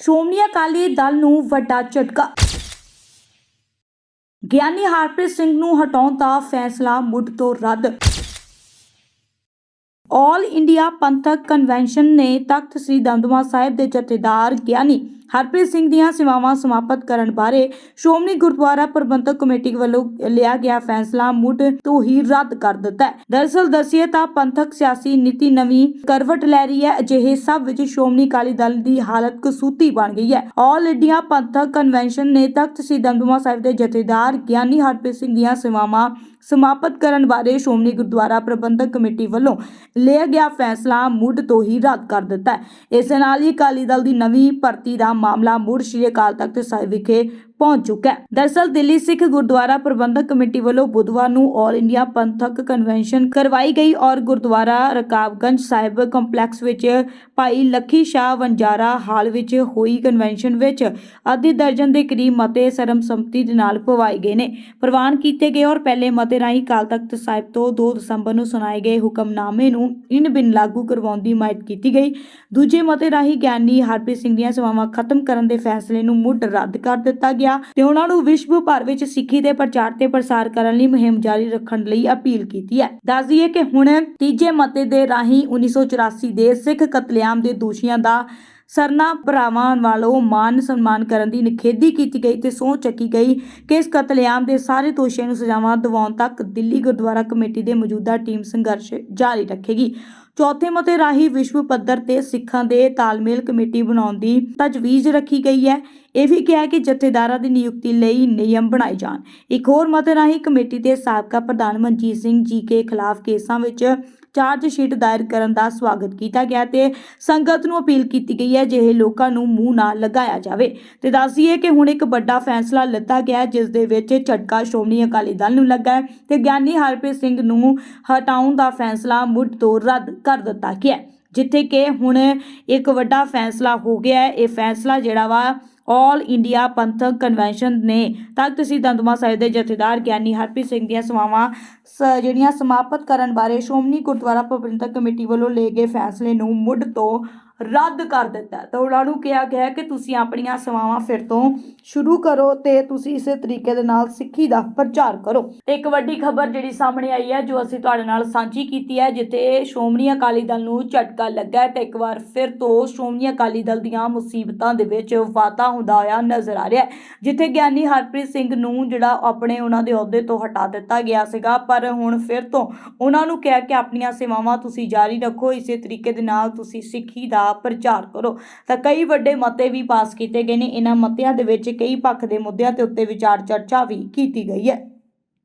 ਸ਼੍ਰੋਮਣੀ ਅਕਾਲੀ ਦਲ ਨੂੰ ਵੱਡਾ ਝਟਕਾ। ਗਿਆਨੀ ਹਰਪ੍ਰੀਤ ਸਿੰਘ ਨੂੰ ਹਟਾਉਣ ਦਾ ਫੈਸਲਾ ਮੁੱਢ ਤੋਂ ਰੱਦ। ਆਲ ਇੰਡੀਆ ਪੰਥਕ ਕਨਵੈਨਸ਼ਨ ਨੇ ਤਖਤ ਸ੍ਰੀ ਦਮਦਮਾ ਸਾਹਿਬ ਦੇ ਜਥੇਦਾਰ ਗਿਆਨੀ ਹਰਪ੍ਰੀਤ ਸਿੰਘ ਦੀਆਂ ਸੇਵਾਵਾਂ ਸਮਾਪਤ ਕਰਨ ਬਾਰੇ ਸ਼੍ਰੋਮਣੀ ਗੁਰਦੁਆਰਾ ਪ੍ਰਬੰਧਕ ਕਮੇਟੀ ਵੱਲੋਂ ਲਿਆ ਗਿਆ ਫੈਸਲਾ ਮੁੱਢ ਤੋਂ ਹੀ ਰੱਦ ਕਰ ਦਿੱਤਾ ਹੈ। ਦਰਅਸਲ ਦੱਸੀਏ ਤਾਂ ਪੰਥਕ ਸਿਆਸੀ ਨੀਤੀ ਨਵੀਂ ਕਰਵਟ ਲੈ ਰਹੀ ਹੈ। ਅਜਿਹੇ ਸਭ ਵਿੱਚ ਸ਼੍ਰੋਮਣੀ ਅਕਾਲੀ ਦਲ ਦੀ ਹਾਲਤ ਕਸੂਤੀ ਬਣ ਗਈ ਹੈ। ਆਲ ਇੰਡੀਆ ਪੰਥਕ ਕਨਵੈਨਸ਼ਨ ਨੇ ਤਖਤ ਸ੍ਰੀ ਦਮਦਮਾ ਸਾਹਿਬ ਦੇ ਜਥੇਦਾਰ ਗਿਆਨੀ ਹਰਪ੍ਰੀਤ ਸਿੰਘ ਦੀਆਂ ਸੇਵਾਵਾਂ ਸਮਾਪਤ ਕਰਨ ਬਾਰੇ ਸ਼੍ਰੋਮਣੀ ਗੁਰਦੁਆਰਾ ਪ੍ਰਬੰਧਕ ਕਮੇਟੀ ਵੱਲੋਂ ਲਿਆ ਗਿਆ ਫੈਸਲਾ ਮੁੱਢ ਤੋਂ ਹੀ ਰੱਦ ਕਰ ਦਿੱਤਾ ਹੈ। ਇਸ ਨਾਲ ਹੀ ਅਕਾਲੀ ਦਲ ਦੀ ਨਵੀਂ ਭਰਤੀ ਦਾ ਮਾਮਲਾ ਮੁੜ ਸ਼੍ਰੀ ਅਕਾਲ ਤਖਤ ਸਾਹਿਬ ਵਿਖੇ ਪਹੁੰਚ ਚੁੱਕਾ ਹੈ। ਦਰਅਸਲ ਦਿੱਲੀ ਸਿੱਖ ਗੁਰਦੁਆਰਾ ਪ੍ਰਬੰਧਕ ਕਮੇਟੀ ਵੱਲੋਂ ਬੁੱਧਵਾਰ ਨੂੰ ਆਲ ਇੰਡੀਆ ਪੰਥਕ ਕਨਵੈਨਸ਼ਨ ਕਰਵਾਈ ਗਈ ਔਰ ਗੁਰਦੁਆਰਾ ਰਕਾਬਗੰਜ ਸਾਹਿਬ ਕੰਪਲੈਕਸ ਵਿੱਚ ਭਾਈ ਲੱਖੀ ਸ਼ਾਹ ਵੰਜਾਰਾ ਹਾਲ ਵਿੱਚ ਹੋਈ ਕਨਵੈਨਸ਼ਨ ਵਿੱਚ ਅੱਧੇ ਦਰਜਨ ਦੇ ਕਰੀਬ ਮਤੇ ਸਰਬਸੰਮਤੀ ਦੇ ਨਾਲ ਪਵਾਏ ਗਏ ਨੇ। ਪ੍ਰਵਾਨ ਕੀਤੇ ਗਏ ਔਰ ਪਹਿਲੇ ਮਤੇ ਰਾਹੀਂ ਅਕਾਲ ਤਖਤ ਸਾਹਿਬ ਤੋਂ 2 ਦਸੰਬਰ ਨੂੰ ਸੁਣਾਏ ਗਏ ਹੁਕਮਨਾਮੇ ਨੂੰ ਇਨ ਬਿਨ ਲਾਗੂ ਕਰਵਾਉਣ ਦੀ ਹਮਾਇਤ ਕੀਤੀ ਗਈ। ਦੂਜੇ ਮਤੇ ਰਾਹੀਂ ਗਿਆਨੀ ਹਰਪ੍ਰੀਤ ਸਿੰਘ ਦੀਆਂ ਸੇਵਾਵਾਂ ਖਤਮ ਕਰਨ ਦੇ ਫੈਸਲੇ ਨੂੰ ਮੁੱਢ ਰੱਦ ਕਰ ਦਿੱਤਾ ਗਿਆ। ਤੇ ਉਹਨਾਂ ਨੂੰ ਵਿਸ਼ਵ ਭਰ ਵਿੱਚ ਸਿੱਖੀ ਦੇ ਪ੍ਰਚਾਰ ਤੇ ਪ੍ਰਸਾਰ ਕਰਨ ਲਈ ਮੁਹਿੰਮ ਜਾਰੀ ਰੱਖਣ ਲਈ ਅਪੀਲ ਕੀਤੀ ਹੈ। ਦੱਸ ਦਈਏ ਕਿ ਹੁਣ ਤੀਜੇ ਮਤੇ ਦੇ ਰਾਹੀਂ 1984 ਦੇ ਸਿੱਖ ਕਤਲੇਆਮ ਦੇ ਦੋਸ਼ੀਆਂ ਦਾ ਸਰਨਾ ਭਰਾਵਾਂ ਵਾਲੋਂ ਮਾਨ ਸਨਮਾਨ ਕਰਨ ਦੀ ਨਿਖੇਧੀ ਕੀਤੀ ਗਈ ਤੇ ਸਹੁੰ ਚੱਕੀ ਗਈ ਕਿ ਇਸ ਕਤਲੇਆਮ ਦੇ ਸਾਰੇ ਦੋਸ਼ੀਆਂ ਨੂੰ ਸਜ਼ਾਵਾਂ ਦਿਵਾਉਣ ਤੱਕ ਦਿੱਲੀ ਗੁਰਦੁਆਰਾ ਕਮੇਟੀ ਦੇ ਮੌਜੂਦਾ ਟੀਮ ਸੰਘਰਸ਼ ਜਾਰੀ ਰੱਖੇਗੀ। ਚੌਥੇ ਮਤੇ ਰਾਹੀਂ ਵਿਸ਼ਵ ਪੱਧਰ ਤੇ ਸਿੱਖਾਂ ਦੇ ਤਾਲਮੇਲ ਕਮੇਟੀ ਬਣਾਉਣ ਦੀ ਤਜਵੀਜ਼ ਰੱਖੀ ਗਈ ਹੈ। ਇਹ ਵੀ ਕਿਹਾ ਕਿ ਜਥੇਦਾਰਾਂ ਦੀ ਨਿਯੁਕਤੀ ਲਈ ਨਿਯਮ ਬਣਾਏ ਜਾਣ। ਇੱਕ ਹੋਰ ਮਤੇ ਰਾਹੀਂ ਕਮੇਟੀ ਦੇ ਸਾਬਕਾ ਪ੍ਰਧਾਨ ਮਨਜੀਤ ਸਿੰਘ ਜੀ ਕੇ ਖਿਲਾਫ ਕੇਸਾਂ ਵਿੱਚ ਚਾਰਜ ਸ਼ੀਟ ਦਾਇਰ ਕਰਨ ਦਾ ਸਵਾਗਤ ਕੀਤਾ ਗਿਆ ਤੇ ਸੰਗਤ ਨੂੰ ਅਪੀਲ ਕੀਤੀ ਗਈ ਹੈ ਜਿਹੇ ਲੋਕਾਂ ਨੂੰ ਮੂੰਹ ਨਾ ਲਗਾਇਆ ਜਾਵੇ। ਤੇ ਦੱਸੀਏ ਕਿ ਹੁਣ ਇੱਕ ਵੱਡਾ ਫੈਸਲਾ ਲਿੱਤਾ ਗਿਆ, ਜਿਸ ਦੇ ਵਿੱਚ ਝਟਕਾ ਸ਼੍ਰੋਮਣੀ ਅਕਾਲੀ ਦਲ ਨੂੰ ਲੱਗਾ ਹੈ ਤੇ ਗਿਆਨੀ ਹਰਪ੍ਰੀਤ ਸਿੰਘ ਨੂੰ ਹਟਾਉਣ ਦਾ ਫੈਸਲਾ ਮੁੱਢ ਤੋਂ ਰੱਦ ਕਰ ਦਿੱਤਾ ਗਿਆ ਜਿੱਥੇ ਕਿ ਹੁਣ ਇੱਕ ਵੱਡਾ ਫੈਸਲਾ ਹੋ ਗਿਆ ਹੈ। ਇਹ ਫੈਸਲਾ ਜਿਹੜਾ ਵਾ ਆਲ ਇੰਡੀਆ ਪੰਥਕ ਕਨਵੈਨਸ਼ਨ ਨੇ ਤਖਤ ਸ੍ਰੀ ਦੰਦਮਾ ਸਾਹਿਬ ਦੇ ਜਥੇਦਾਰ ਗਿਆਨੀ ਹਰਪ੍ਰੀਤ ਸਿੰਘ ਦੀਆਂ ਸੇਵਾਵਾਂ ਸ- ਜਿਹੜੀਆਂ ਸਮਾਪਤ ਕਰਨ ਬਾਰੇ ਸ਼੍ਰੋਮਣੀ ਗੁਰਦੁਆਰਾ ਪ੍ਰਬੰਧਕ ਕਮੇਟੀ ਵੱਲੋਂ ਲਏ ਗਏ ਫੈਸਲੇ ਨੂੰ ਮੁੱਢ ਤੋਂ ਰੱਦ ਕਰ ਦਿੱਤਾ ਤਾਂ ਉਹਨਾਂ ਨੂੰ ਕਿਹਾ ਗਿਆ ਕਿ ਤੁਸੀਂ ਆਪਣੀਆਂ ਸੇਵਾਵਾਂ ਫਿਰ ਤੋਂ ਸ਼ੁਰੂ ਕਰੋ ਤੇ ਤੁਸੀਂ ਇਸੇ ਤਰੀਕੇ ਦੇ ਨਾਲ ਸਿੱਖੀ ਦਾ ਪ੍ਰਚਾਰ ਕਰੋ। ਤੇ ਇੱਕ ਵੱਡੀ ਖਬਰ ਜਿਹੜੀ ਸਾਹਮਣੇ ਆਈ ਹੈ, ਜੋ ਅਸੀਂ ਤੁਹਾਡੇ ਨਾਲ ਸਾਂਝੀ ਕੀਤੀ ਹੈ, ਜਿੱਥੇ ਸ਼੍ਰੋਮਣੀ ਅਕਾਲੀ ਦਲ ਨੂੰ ਝਟਕਾ ਲੱਗਾ ਹੈ ਤੇ ਇੱਕ ਵਾਰ ਫਿਰ ਤੋਂ ਸ਼੍ਰੋਮਣੀ ਅਕਾਲੀ ਦਲ ਦੀਆਂ ਮੁਸੀਬਤਾਂ ਦੇ ਵਿੱਚ ਵਾਧਾ ਹੁੰਦਾ ਹੋਇਆ ਨਜ਼ਰ ਆ ਰਿਹਾ ਹੈ। ਜਿੱਥੇ ਗਿਆਨੀ ਹਰਪ੍ਰੀਤ ਸਿੰਘ ਨੂੰ ਜਿਹੜਾ ਆਪਣੇ ਉਹਨਾਂ ਦੇ ਅਹੁਦੇ ਤੋਂ ਹਟਾ ਦਿੱਤਾ ਗਿਆ ਸੀਗਾ, ਪਰ ਹੁਣ ਫਿਰ ਤੋਂ ਉਹਨਾਂ ਨੂੰ ਕਿਹਾ ਕਿ ਆਪਣੀਆਂ ਸੇਵਾਵਾਂ ਤੁਸੀਂ ਜਾਰੀ ਰੱਖੋ, ਇਸੇ ਤਰੀਕੇ ਦੇ ਨਾਲ ਤੁਸੀਂ ਸਿੱਖੀ ਦਾ ਦਾ ਪ੍ਰਚਾਰ ਕਰੋ। ਤਾਂ ਕਈ ਵੱਡੇ ਮਤੇ ਵੀ ਪਾਸ ਕੀਤੇ ਗਏ ਨੇ। ਇਹਨਾਂ ਮਤਿਆਂ ਦੇ ਵਿੱਚ ਕਈ ਪੱਖ ਦੇ ਮੁੱਦਿਆਂ ਤੇ ਉੱਤੇ ਵਿਚਾਰ ਚਰਚਾ ਵੀ ਕੀਤੀ ਗਈ ਹੈ।